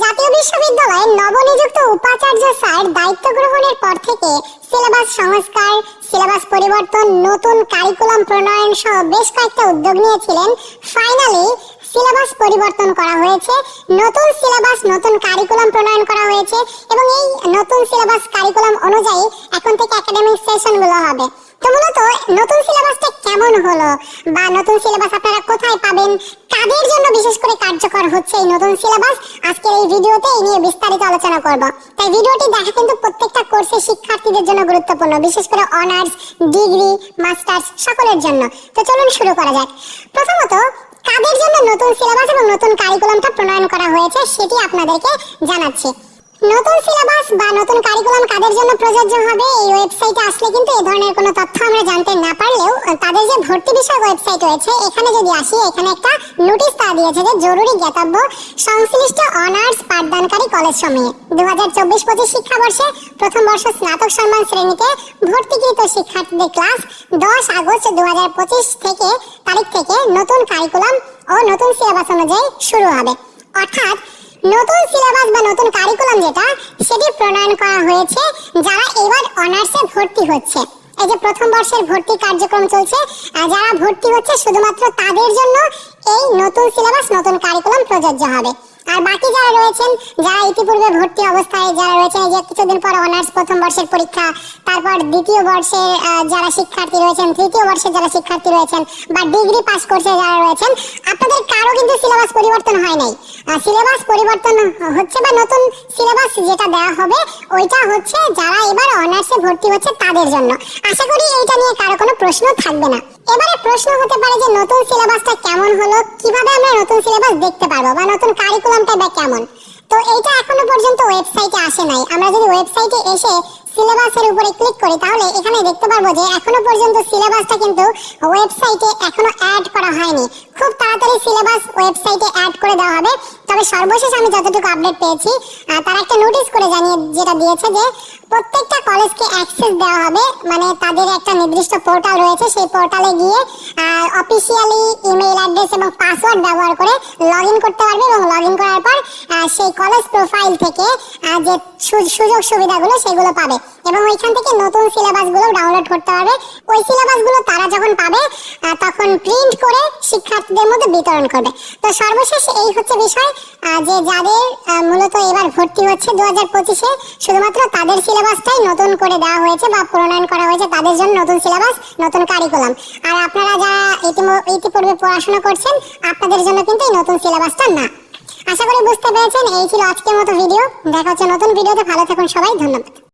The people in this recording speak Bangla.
জাতীয় বিশ্ববিদ্যালয়ের নবনিযুক্ত উপাচার্য স্যার দায়িত্ব গ্রহণের পর থেকে সিলেবাস সংস্কার, সিলেবাস পরিবর্তন, নতুন কারিকুলাম প্রণয়ন সহ বেশ কয়েকটা উদ্যোগ নিয়েছিলেন। ফাইনালি সিলেবাস পরিবর্তন করা হয়েছে, নতুন সিলেবাস, নতুন কারিকুলাম প্রণয়ন করা হয়েছে এবং এই নতুন সিলেবাস কারিকুলাম অনুযায়ী এখন থেকে একাডেমিক সেশনগুলো হবে। তো মূলত নতুন কেমন হলো? বা নতুন সিলেবাস আপনারা কোথায় পাবেন? কাদের জন্য বিশেষ করে কার্যকর হচ্ছে এই নতুন সিলেবাস আজকের এই ভিডিওতে এই নিয়ে বিস্তারিত আলোচনা করব। তাই ভিডিওটি দেখা কিন্তু প্রত্যেকটা কোর্সের শিক্ষার্থীদের জন্য গুরুত্বপূর্ণ, বিশেষ করে অনার্স ডিগ্রি মাস্টার্স সকলের জন্য। তো চলুন শুরু করা যাক। প্রথমত, কাদের জন্য নতুন সিলেবাস এবং নতুন কারিকুলামটা প্রণয়ন করা হয়েছে সেটি আপনাদেরকে জানাচ্ছি। নতুন সিলেবাস বা নতুন কারিকুলাম কাদের জন্য প্রযোজ্য হবে? এই ওয়েবসাইটে আসলে কিন্তু এই ধরনের কোনো তথ্য আমরা জানতে না পারলেও তাদের যে ভর্তি বিষয়ক ওয়েবসাইট রয়েছে, এখানে যদি আসি, এখানে একটা নোটিশ তা দিয়েছে যে জরুরি জ্ঞাতব্য সংশ্লিষ্ট অনার্স পাঠদানকারী কলেজ সমূহে। দু হাজার চব্বিশ পঁচিশ শিক্ষাবর্ষে প্রথম বর্ষ স্নাতক সম্মান শ্রেণীতে ভর্তিকৃত শিক্ষার্থীদের ক্লাস দশ আগস্ট দু হাজার পঁচিশ থেকে তারিখ থেকে নতুন কারিকুলাম ও নতুন সিলেবাস অনুযায়ী শুরু হবে। অর্থাৎ নতুন সিলেবাস বা নতুন কারিকুলাম যেটা, সেটি প্রণয়ন করা হয়েছে, যারা এবার অনার্সে ভর্তি হচ্ছে। এই যে প্রথম বর্ষের ভর্তি কার্যক্রম চলছে আর যারা ভর্তি হচ্ছে, শুধুমাত্র তাদের জন্য এই নতুন সিলেবাস নতুন কারিকুলাম প্রযোজ্য হবে। আর বাকি যারা রয়েছেন, যারা ইতিপূর্বে ভর্তি অবস্থায়, যারা রয়েছেন যে কিছুদিন পর অনার্স প্রথম বর্ষের পরীক্ষা, তারপর দ্বিতীয় বর্ষে যারা শিক্ষার্থী রয়েছেন, তৃতীয় বর্ষে যারা শিক্ষার্থী রয়েছেন, বা ডিগ্রি পাস করছে যারা রয়েছেন, আপনাদের কারও কিন্তু সিলেবাস পরিবর্তন হয় নাই। সিলেবাস পরিবর্তন হচ্ছে বা নতুন সিলেবাস যেটা দেওয়া হবে, ওইটা হচ্ছে যারা এবার অনার্সে ভর্তি হচ্ছে তাদের জন্য। আশা করি এইটা নিয়ে কারও কোনো প্রশ্ন থাকবে না। এবারে প্রশ্ন হতে পারে যে নতুন সিলেবাসটা কেমন হলো, কীভাবে আমরা নতুন সিলেবাস দেখতে পারব বা নতুন কারিকুলামটা বা কেমন। তো এইটা এখনও পর্যন্ত ওয়েবসাইটে আসে নাই। আমরা যদি ওয়েবসাইটে এসে সিলেবাসের উপরে ক্লিক করি, তাহলে এখানে দেখতে পারব যে এখনও পর্যন্ত সিলেবাসটা কিন্তু ওয়েবসাইটে এখনও অ্যাড করা হয়নি। খুব তাড়াতাড়ি সিলেবাস ওয়েবসাইটে অ্যাড করে দেওয়া হবে। তবে সর্বশেষ আমি যতটুকু আপডেট পেয়েছি তারা একটা নোটিশ করে জানিয়ে, যেটা দিয়েছে যে প্রত্যেকটা কলেজকে অ্যাক্সেস দেওয়া হবে। মানে তাদের একটা নির্দিষ্ট পোর্টাল রয়েছে, সেই পোর্টালে গিয়ে অফিসিয়ালি ইমেল অ্যাড্রেস এবং পাসওয়ার্ড ব্যবহার করে লগ ইন করতে পারবে এবং লগ ইন করার পর সেই কলেজ প্রোফাইল থেকে যে সুযোগ সুবিধাগুলো সেগুলো পাবে। এবং ওইখান থেকে নতুন সিলেবাসগুলো ডাউনলোড করতে হবে ওই সিলেবাসগুলো তারা যখন পাবে তখন প্রিন্ট করে শিক্ষার্থীদের মধ্যে বিতরণ করবে। তো সর্বশেষ এই হচ্ছে বিষয় যে যাদের মূলত এবার ভর্তি হচ্ছে দু হাজার পঁচিশে, শুধুমাত্র তাদের সিলেবাসটাই নতুন করে দেওয়া হয়েছে বা প্রণয়ন করা হয়েছে, তাদের জন্য নতুন সিলেবাস, নতুন কারিকুলাম আর আপনারা যারা ইতিপূর্বে পড়াশোনা করছেন, আপনাদের জন্য কিন্তু এই নতুন সিলেবাসটা না। আশা করি বুঝতে পেরেছেন, এই ছিল আজকের মতো ভিডিও দেখা হচ্ছে নতুন ভিডিওতে ভালো থাকুন সবাই, ধন্যবাদ।